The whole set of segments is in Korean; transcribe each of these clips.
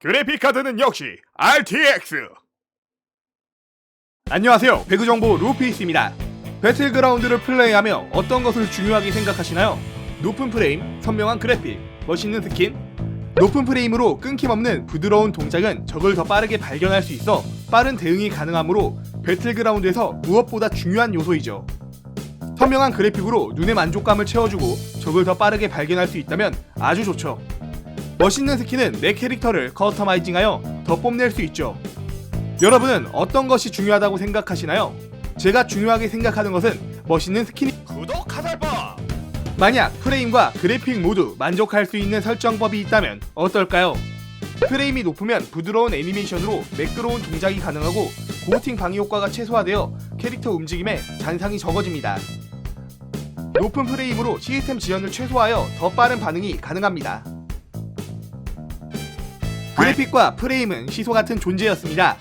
그래픽카드는 역시 RTX. 안녕하세요. 배그정보 루피스입니다. 배틀그라운드를 플레이하며 어떤 것을 중요하게 생각하시나요? 높은 프레임, 선명한 그래픽, 멋있는 스킨? 높은 프레임으로 끊김없는 부드러운 동작은 적을 더 빠르게 발견할 수 있어 빠른 대응이 가능하므로 배틀그라운드에서 무엇보다 중요한 요소이죠. 선명한 그래픽으로 눈의 만족감을 채워주고 적을 더 빠르게 발견할 수 있다면 아주 좋죠. 멋있는 스킨은 내 캐릭터를 커스터마이징하여 더 뽐낼 수 있죠. 여러분은 어떤 것이 중요하다고 생각하시나요? 제가 중요하게 생각하는 것은 멋있는 스킨이 구독 하살바. 만약 프레임과 그래픽 모두 만족할 수 있는 설정법이 있다면 어떨까요? 프레임이 높으면 부드러운 애니메이션으로 매끄러운 동작이 가능하고 고팅 방해 효과가 최소화되어 캐릭터 움직임에 잔상이 적어집니다. 높은 프레임으로 시스템 지연을 최소화하여 더 빠른 반응이 가능합니다. 그래픽과 프레임은 시소 같은 존재였습니다.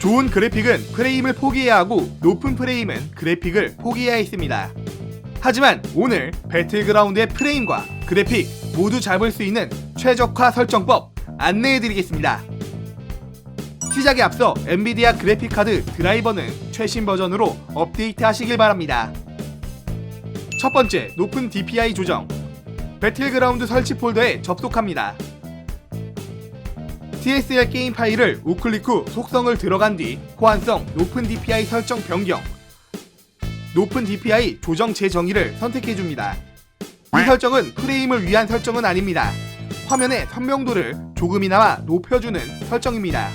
좋은 그래픽은 프레임을 포기해야 하고 높은 프레임은 그래픽을 포기해야 했습니다. 하지만 오늘 배틀그라운드의 프레임과 그래픽 모두 잡을 수 있는 최적화 설정법 안내해드리겠습니다. 시작에 앞서 엔비디아 그래픽카드 드라이버는 최신 버전으로 업데이트 하시길 바랍니다. 첫 번째, 높은 DPI 조정. 배틀그라운드 설치 폴더에 접속합니다. TSL 게임 파일을 우클릭 후 속성을 들어간 뒤 호환성 높은 DPI 설정 변경 높은 DPI 조정 재정의를 선택해줍니다. 이 설정은 프레임을 위한 설정은 아닙니다. 화면의 선명도를 조금이나마 높여주는 설정입니다.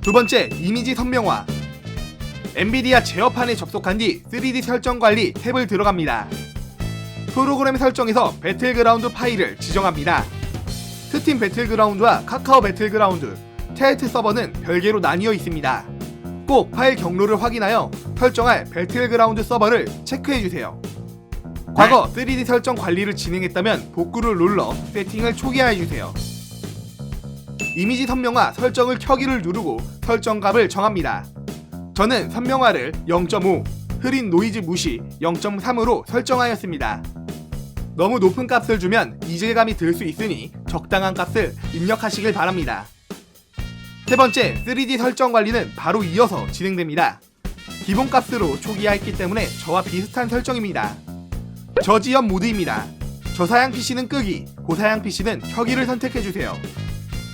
두 번째, 이미지 선명화. 엔비디아 제어판에 접속한 뒤 3D 설정 관리 탭을 들어갑니다. 프로그램 설정에서 배틀그라운드 파일을 지정합니다. 스팀 배틀그라운드와 카카오 배틀그라운드, 테이트 서버는 별개로 나뉘어 있습니다. 꼭 파일 경로를 확인하여 설정할 배틀그라운드 서버를 체크해주세요. 과거 3D 설정 관리를 진행했다면 복구를 눌러 세팅을 초기화해주세요. 이미지 선명화 설정을 켜기를 누르고 설정 값을 정합니다. 저는 선명화를 0.5, 흐린 노이즈 무시 0.3으로 설정하였습니다. 너무 높은 값을 주면 이질감이 들 수 있으니 적당한 값을 입력하시길 바랍니다. 세 번째, 3D 설정 관리는 바로 이어서 진행됩니다. 기본 값으로 초기화했기 때문에 저와 비슷한 설정입니다. 저지연 모드입니다. 저사양 PC는 끄기, 고사양 PC는 켜기를 선택해주세요.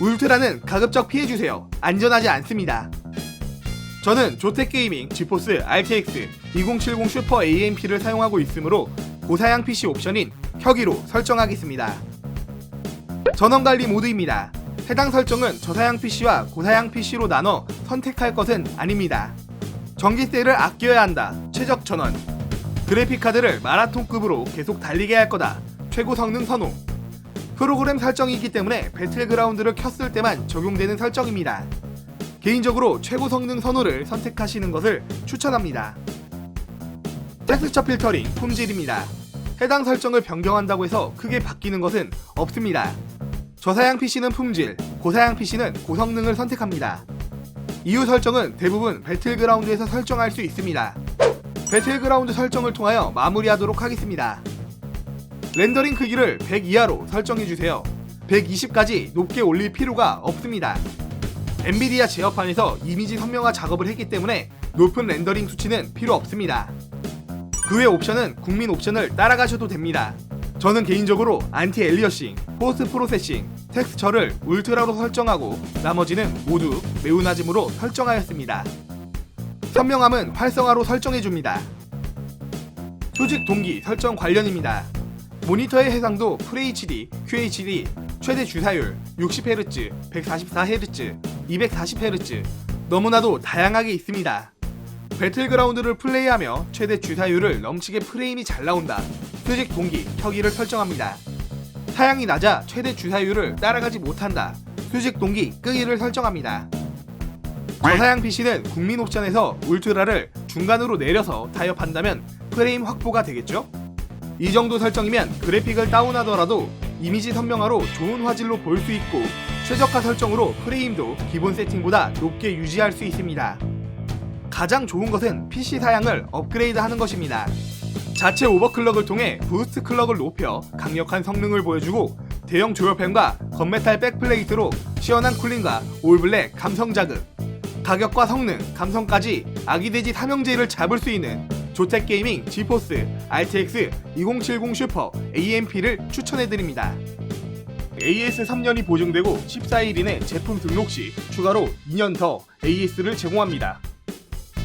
울트라는 가급적 피해주세요. 안전하지 않습니다. 저는 조텍게이밍 지포스 RTX 2070 슈퍼 AMP를 사용하고 있으므로 고사양 PC 옵션인 켜기로 설정하겠습니다. 전원관리 모드입니다. 해당 설정은 저사양 PC와 고사양 PC로 나눠 선택할 것은 아닙니다. 전기세를 아껴야 한다. 최적 전원. 그래픽카드를 마라톤급으로 계속 달리게 할 거다. 최고 성능 선호. 프로그램 설정이기 때문에 배틀그라운드를 켰을 때만 적용되는 설정입니다. 개인적으로 최고 성능 선호를 선택하시는 것을 추천합니다. 텍스처 필터링 품질입니다. 해당 설정을 변경한다고 해서 크게 바뀌는 것은 없습니다. 저사양 PC는 품질, 고사양 PC는 고성능을 선택합니다. 이후 설정은 대부분 배틀그라운드에서 설정할 수 있습니다. 배틀그라운드 설정을 통하여 마무리하도록 하겠습니다. 렌더링 크기를 100 이하로 설정해주세요. 120까지 높게 올릴 필요가 없습니다. 엔비디아 제어판에서 이미지 선명화 작업을 했기 때문에 높은 렌더링 수치는 필요 없습니다. 그 외 옵션은 국민 옵션을 따라가셔도 됩니다. 저는 개인적으로 안티 엘리어싱, 포스트 프로세싱, 텍스처를 울트라로 설정하고 나머지는 모두 매우 낮음으로 설정하였습니다. 선명함은 활성화로 설정해줍니다. 수직 동기 설정 관련입니다. 모니터의 해상도 FHD, QHD, 최대 주사율 60Hz, 144Hz, 240Hz 너무나도 다양하게 있습니다. 배틀그라운드를 플레이하며 최대 주사율을 넘치게 프레임이 잘 나온다. 수직 동기 켜기를 설정합니다. 사양이 낮아 최대 주사율을 따라가지 못한다. 수직 동기 끄기를 설정합니다. 저사양 PC는 국민 옵션에서 울트라를 중간으로 내려서 타협한다면 프레임 확보가 되겠죠? 이 정도 설정이면 그래픽을 다운하더라도 이미지 선명화로 좋은 화질로 볼 수 있고 최적화 설정으로 프레임도 기본 세팅보다 높게 유지할 수 있습니다. 가장 좋은 것은 PC 사양을 업그레이드 하는 것입니다. 자체 오버클럭을 통해 부스트 클럭을 높여 강력한 성능을 보여주고 대형 조여팬과 건메탈 백플레이트로 시원한 쿨링과 올블랙 감성 자극 가격과 성능, 감성까지 아기돼지 삼형제를 잡을 수 있는 조텍 게이밍 지포스 RTX 2070 슈퍼 AMP를 추천해드립니다. AS 3년이 보증되고 14일 이내 제품 등록 시 추가로 2년 더 AS를 제공합니다.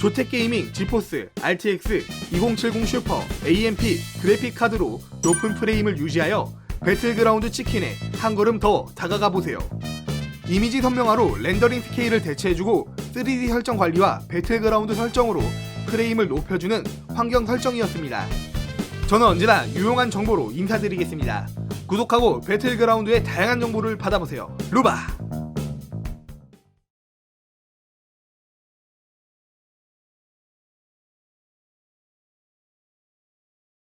조텍 게이밍 지포스 RTX 2070 슈퍼 AMP 그래픽 카드로 높은 프레임을 유지하여 배틀그라운드 치킨에 한 걸음 더 다가가 보세요. 이미지 선명화로 렌더링 스케일을 대체해주고 3D 설정 관리와 배틀그라운드 설정으로 프레임을 높여주는 환경 설정이었습니다. 저는 언제나 유용한 정보로 인사드리겠습니다. 구독하고 배틀그라운드의 다양한 정보를 받아보세요. 루바!